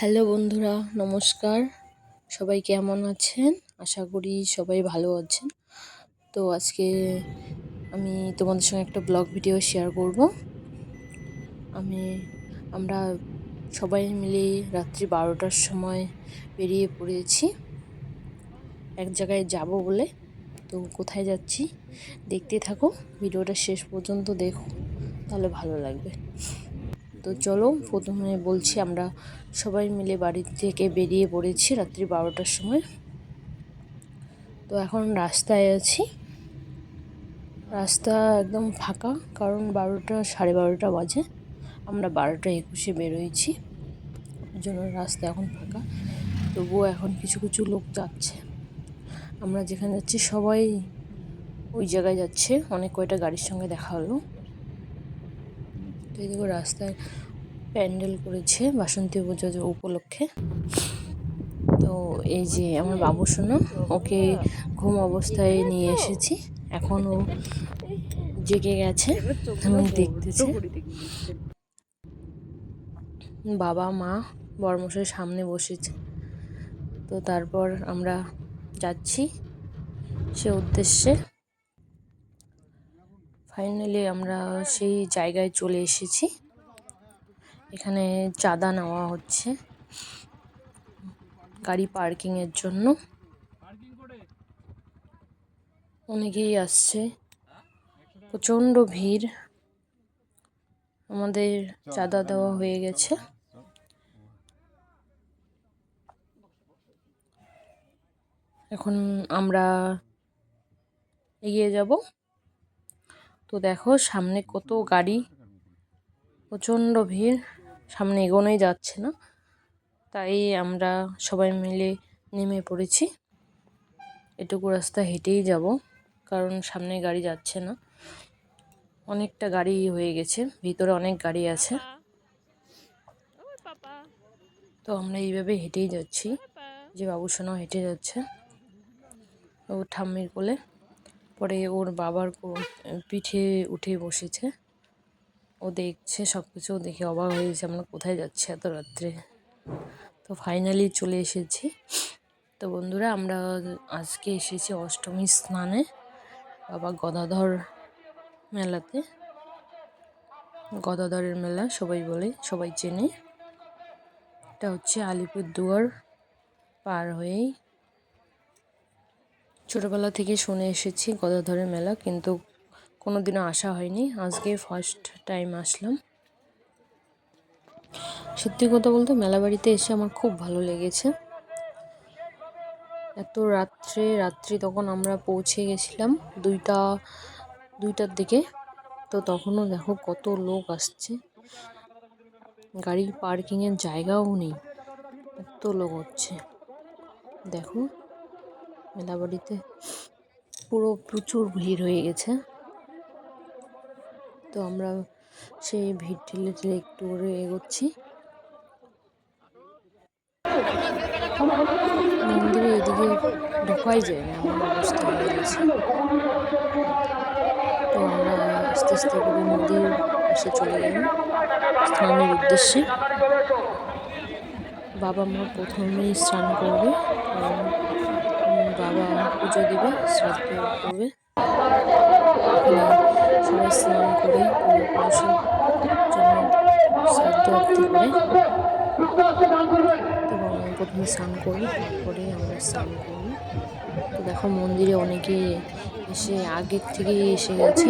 Hello বন্ধুরা, নমস্কার। সবাই কেমন আছেন? আশা করি সবাই ভালো আছেন। তো আজকে আমি তোমাদের সঙ্গে একটা ব্লগ ভিডিও শেয়ার করব। আমি, আমরা সবাই মিলে রাত্রি বারোটার সময় বেরিয়ে পড়েছি। এক জায়গায় যাব বলে। তো কোথায় যাচ্ছি? দেখতে থাকো। ভিডিওটা শেষ পর্যন্ত দেখো। তাহলে ভালো লাগবে। তো চলো, প্রথমে বলছি আমরা সবাই মিলে বাড়ি থেকে বেরিয়ে পড়েছি রাত্রি বারোটার সময়। তো এখন রাস্তায় আছি। রাস্তা একদম ফাঁকা, কারণ বারোটা, সাড়ে বারোটা বাজে। আমরা বারোটা একুশে বেরোয়েছি, ওই জন্য রাস্তা এখন ফাঁকা। তবুও এখন কিছু কিছু লোক যাচ্ছে। আমরা যেখানে যাচ্ছি সবাই ওই জায়গায় যাচ্ছে। অনেক কয়টা গাড়ির সঙ্গে দেখা হলো। তো রাস্তায় প্যান্ডেল করেছে বাসন্তী পুজো উপলক্ষে। তো এই যে আমার বাবু শোনো, ওকে ঘুম অবস্থায় নিয়ে এসেছি। এখন ও জেগে গেছে এবং দেখতেছে। বাবা, মা বর্মশের সামনে বসেছে। তো তারপর আমরা যাচ্ছি সে উদ্দেশ্যে। ফাইনালি আমরা সেই জায়গায় চলে এসেছি। এখানে চাঁদা নেওয়া হচ্ছে গাড়ি পার্কিংয়ের জন্য। অনেকেই আসছে। প্রচণ্ড ভিড়। আমাদের চাঁদা দেওয়া হয়ে গেছে। এখন আমরা এগিয়ে যাব। তো দেখো সামনে কত গাড়ি। প্রচণ্ড ভিড়, সামনে এগোনোই যাচ্ছে না। তাই আমরা সবাই মিলে নেমে পড়েছি। এটুকু রাস্তা হেঁটেই যাব, কারণ সামনে গাড়ি যাচ্ছে না। অনেকটা গাড়ি হয়ে গেছে, ভিতরে অনেক গাড়ি আছে। তো আমরা এইভাবে হেঁটেই যাচ্ছি। যে বাবুসোনাও হেঁটে যাচ্ছে, ও ঠাম্মির কোলে। পরে ওর বাবার পিঠে উঠে বসেছে। ও দেখছে সব কিছু দেখে অবাক হয়ে গেছে, আমরা কোথায় যাচ্ছি এত রাত্রে? তো ফাইনালি চলে এসেছি। তো বন্ধুরা, আমরা আজকে এসেছি অষ্টমী স্নানে বাবা গদাধর মেলাতে। গদাধরের মেলা, সবাই বলে, সবাই চেনে। এটা হচ্ছে আলিপুর দুয়ার পার হয়েই ছোটোবেলা থেকে শুনে এসেছি গদাধরের মেলা, কিন্তু কোনো দিনও আসা হয়নি। আজকে ফার্স্ট টাইম আসলাম। সত্যি কথা বলতে মেলা বাড়িতে এসে আমার খুব ভালো লেগেছে। এত রাত্রে, রাত্রি তখন আমরা পৌঁছে গেছিলাম দুইটা, দুইটার দিকে। তো তখনও দেখো কত লোক আসছে। গাড়ির পার্কিংয়ের জায়গাও নেই। এত লোক হচ্ছে। দেখো। মেলাবাড়িতে পুরো প্রচুর ভিড় হয়ে গেছে। তো আমরা সেই ভিড় ঠেলে ঠেলে একটু করে এগোচ্ছি। মন্দিরে এদিকে ঢোকাই যায় না এমন অবস্থা হয়ে গেছে। তো আমরা আস্তে আস্তে করে নদীর পাশে চলে গেলাম। স্নানের উদ্দেশ্যে। বাবা মা প্রথমেই স্নান করবে। কারণ বাবা পুজো দেবে, শ্রাদ্ধ করবে। সবাই স্নান করে শ্রাদ্ধ অব্দি করে। এবং প্রথমে স্নান করি, তারপরে আমরা স্নান করি। তো দেখো মন্দিরে অনেকে এসে আগের থেকেই এসে গেছে।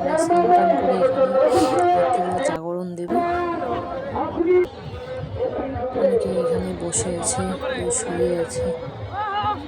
ওরা স্নান করে এখানে জাগরণ দেবে। অনেকে এখানে বসে আছে শুয়ে আছে।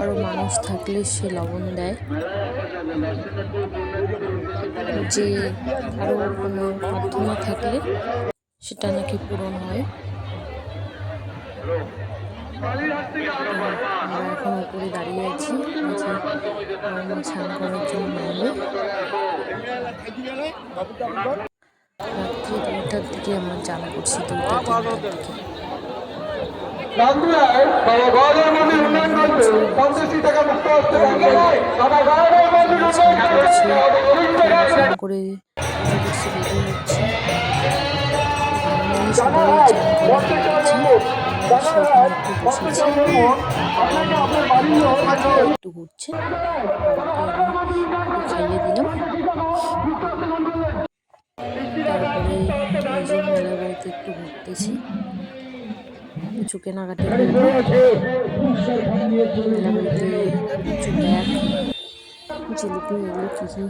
আরও মানুষ থাকলে সে লবণ দেয়। যে আরও কোনো প্রার্থনা থাকলে সেটা নাকি পূরণ হয়। এখন উপরে দাঁড়িয়ে আছি বাবা স্নান করার জন্য রাত্রি দুইটার দিকে আমরা চান করছি দিকে। রামপুরায় বাবা পঞ্চাশি টাকা মুক্ত করে একটু ঘুরছে। খাইয়ে দিলাম তারপরে একটু ঘুরতেছি। কিছু কেনাকাটি জিলিপি এগুলো কী কী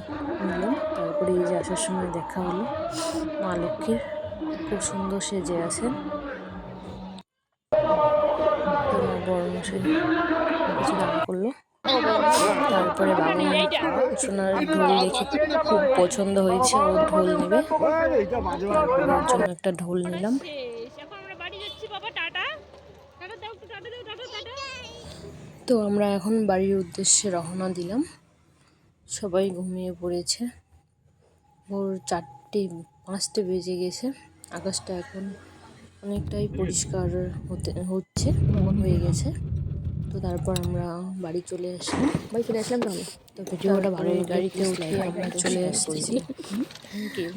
নিলাম তারপরে এই যে আসার সময় দেখা হলো, মা লক্ষ্মীর। খুব সুন্দর সেজে আছেন বড় করল। তারপরে ঢোল খুব পছন্দ হয়েছে, ও ঢোল নেবে। একটা ঢোল নিলাম এখন আমরা বাড়ি যাচ্ছি বাবা টাটা টাটা দাও একটু টাটা দাও টাটা টাটা তো আমরা এখন বাড়ির উদ্দেশ্যে রওনা দিলাম। সবাই ঘুমিয়ে পড়েছে। ভোর চারটে পাঁচটে বেজে গেছে। আকাশটা এখন অনেকটাই পরিষ্কার হতে হচ্ছে হয়ে গেছে। তো তারপর আমরা বাড়ি চলে আসলাম। বাড়ি চলে আসলাম তাহলে তো ভিডিওটা ভালো গাড়িতে উঠে আমরা চলে আসতেছি থ্যাংক ইউ